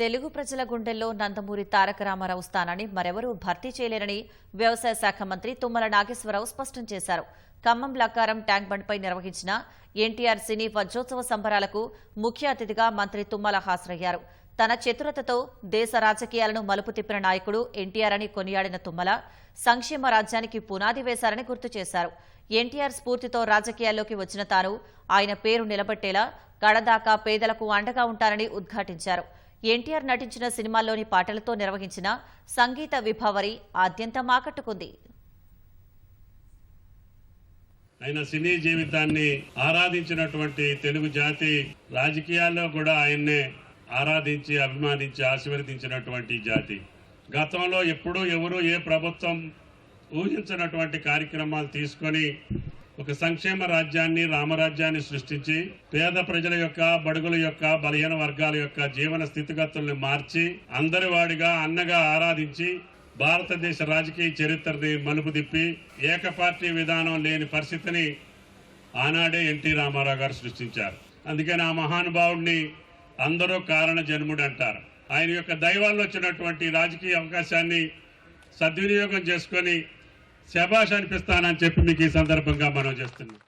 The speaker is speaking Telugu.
తెలుగు ప్రజల గుండెల్లో నందమూరి తారక రామారావు స్థానాన్ని మరెవరూ భర్తీ చేయలేరని వ్యవసాయ శాఖ మంత్రి తుమ్మల నాగేశ్వరరావు స్పష్టం చేశారు. ఖమ్మం లక్కారం ట్యాంక్ బండ్పై నిర్వహించిన ఎన్టీఆర్ సినీ వజ్రోత్సవ సంబరాలకు ముఖ్య అతిథిగా మంత్రి తుమ్మల హాజరయ్యారు. తన చతురతతో దేశ రాజకీయాలను మలుపు తిప్పిన నాయకుడు ఎన్టీఆర్ అని కొనియాడిన తుమ్మల సంక్షేమ రాజ్యానికి పునాది వేశారని గుర్తు చేశారు. ఎన్టీఆర్ స్ఫూర్తితో రాజకీయాల్లోకి వచ్చిన తాను ఆయన పేరు నిలబెట్టేలా కడదాకా పేదలకు అండగా ఉంటారని ఉద్ఘాటించారు. ఎన్టీఆర్ నటించిన సినిమాల్లోని పాటలతో నిర్వహించిన సంగీత విభావరి ఆద్యంతం ఆకట్టుకుంది. ఆయన సినీ జీవితాన్ని ఆరాధించినటువంటి తెలుగు జాతి రాజకీయాల్లో కూడా ఆయన్నే ఆరాధించి అభిమానించి ఆశీర్వదించినటువంటి జాతి. గతంలో ఎప్పుడూ ఎవరు ఏ ప్రభుత్వం ఊహించినటువంటి కార్యక్రమాలు తీసుకొని ఒక సంక్షేమ రాజ్యాన్ని రామరాజ్యాన్ని సృష్టించి పేద ప్రజల యొక్క బడుగుల యొక్క బలహీన వర్గాల యొక్క జీవన స్థితిగతుల్ని మార్చి అందరి వాడిగా అన్నగా ఆరాధించి భారతదేశ రాజకీయ చరిత్రని మలుపు తిప్పి ఏకపార్టీ విధానం లేని పరిస్థితిని ఆనాడే ఎన్టీ రామారావు గారు సృష్టించారు. అందుకని ఆ మహానుభావుడిని అందరూ కారణ జన్ముడు అంటారు. ఆయన యొక్క దైవాల్లో వచ్చినటువంటి రాజకీయ అవకాశాన్ని సద్వినియోగం చేసుకొని శభాష్ అనిపిస్తానని చెప్పి మీకు ఈ సందర్భంగా మనం చేస్తున్నాం.